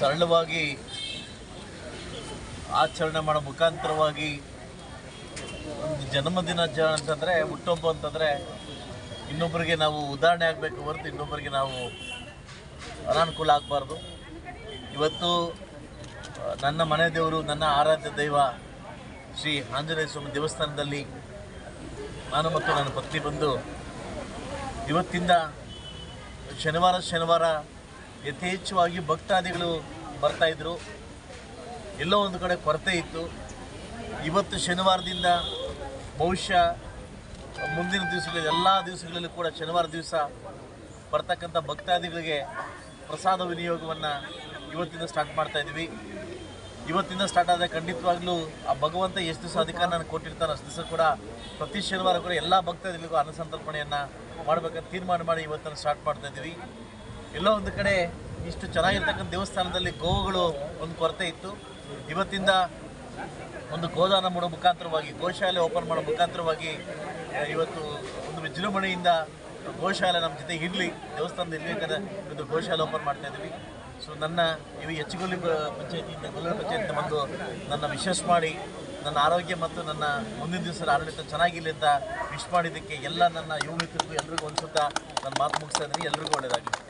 ಸರಳವಾಗಿ ಆಚರಣೆ ಮಾಡೋ ಮುಖಾಂತರವಾಗಿ ಒಂದು ಜನ್ಮದಿನಾಚರಣೆ ಅಂತಂದರೆ, ಹುಟ್ಟುಹಬ್ಬ ಅಂತಂದರೆ ಇನ್ನೊಬ್ಬರಿಗೆ ನಾವು ಉದಾಹರಣೆ ಆಗಬೇಕು ಹೊರತು ಇನ್ನೊಬ್ಬರಿಗೆ ನಾವು ಅನಾನುಕೂಲ ಆಗಬಾರ್ದು. ಇವತ್ತು ನನ್ನ ಮನೆ ದೇವರು, ನನ್ನ ಆರಾಧ್ಯ ದೈವ ಶ್ರೀ ಆಂಜನೇಯ ಸ್ವಾಮಿ ದೇವಸ್ಥಾನದಲ್ಲಿ ನಾನು ಮತ್ತು ನನ್ನ ಪತ್ನಿ ಬಂದು ಇವತ್ತಿಂದ ಶನಿವಾರ ಶನಿವಾರ ಯಥೇಚ್ಛವಾಗಿ ಭಕ್ತಾದಿಗಳು ಬರ್ತಾಯಿದ್ರು ಎಲ್ಲೋ ಒಂದು ಕಡೆ ಕೊರತೆ ಇತ್ತು. ಇವತ್ತು ಶನಿವಾರದಿಂದ ಬಹುಶಃ ಮುಂದಿನ ದಿವಸಗಳಲ್ಲಿ, ಎಲ್ಲ ದಿವಸಗಳಲ್ಲೂ ಕೂಡ ಶನಿವಾರ ದಿವಸ ಬರ್ತಕ್ಕಂಥ ಭಕ್ತಾದಿಗಳಿಗೆ ಪ್ರಸಾದ ವಿನಿಯೋಗವನ್ನು ಇವತ್ತಿಂದ ಸ್ಟಾರ್ಟ್ ಮಾಡ್ತಾ ಇದ್ವಿ ಇವತ್ತಿಂದ ಸ್ಟಾರ್ಟ್ ಆದರೆ ಖಂಡಿತವಾಗ್ಲೂ ಆ ಭಗವಂತ ಎಷ್ಟು ದಿವಸ ಅಧಿಕಾರ ನಾನು ಅಷ್ಟು ದಿವಸ ಕೂಡ ಪ್ರತಿ ಶನಿವಾರ ಕೂಡ ಎಲ್ಲ ಭಕ್ತಾದಿಗಳಿಗೂ ಅನ್ನಸಂತರ್ಪಣೆಯನ್ನು ಮಾಡಬೇಕಂತ ತೀರ್ಮಾನ ಮಾಡಿ ಇವತ್ತನ್ನು ಸ್ಟಾರ್ಟ್ ಮಾಡ್ತಾ ಇದ್ದೀವಿ. ಎಲ್ಲೋ ಒಂದು ಕಡೆ ಇಷ್ಟು ಚೆನ್ನಾಗಿರ್ತಕ್ಕಂಥ ದೇವಸ್ಥಾನದಲ್ಲಿ ಗೋವುಗಳು ಒಂದು ಕೊರತೆ ಇತ್ತು. ಇವತ್ತಿಂದ ಒಂದು ಗೋದಾನ ಮಾಡೋ ಮುಖಾಂತರವಾಗಿ, ಗೋಶಾಲೆ ಓಪನ್ ಮಾಡೋ ಮುಖಾಂತರವಾಗಿ ಇವತ್ತು ಒಂದು ವಿಜೃಂಭಣೆಯಿಂದ ಗೋಶಾಲೆ ನಮ್ಮ ಜೊತೆ ಇರಲಿ, ದೇವಸ್ಥಾನದ ಇರಬೇಕಾದ್ರೆ ಒಂದು ಗೋಶಾಲೆ ಓಪನ್ ಮಾಡ್ತಾ ಇದ್ದೀವಿ. ಸೊ ನನ್ನ ಇವು ಹೆಚ್ಚುಗೊಳ್ಳಿ ಪಂಚಾಯತಿಯಿಂದ, ಗೊಲ್ಲೂರು ಪಂಚಾಯತಿಯಿಂದ ಬಂದು ನನ್ನ ವಿಶೇಷ ಮಾಡಿ, ನನ್ನ ಆರೋಗ್ಯ ಮತ್ತು ನನ್ನ ಮುಂದಿನ ದಿವಸದ ಆಡಳಿತ ಚೆನ್ನಾಗಿರಲಿ ಅಂತ ವಿಶ್ ಮಾಡಿದ್ದಕ್ಕೆ ಎಲ್ಲ ನನ್ನ ಯುವ ಮಿತ್ರರಿಗೂ ಎಲ್ರಿಗೂ ಒಂದು ಸುತ್ತ ನನ್ನ ಮಾತು ಮುಗಿಸ್ತಾ ಇದ್ದೀನಿ. ಎಲ್ರಿಗೂ ಒಳ್ಳೆಯದಾಗಲಿ.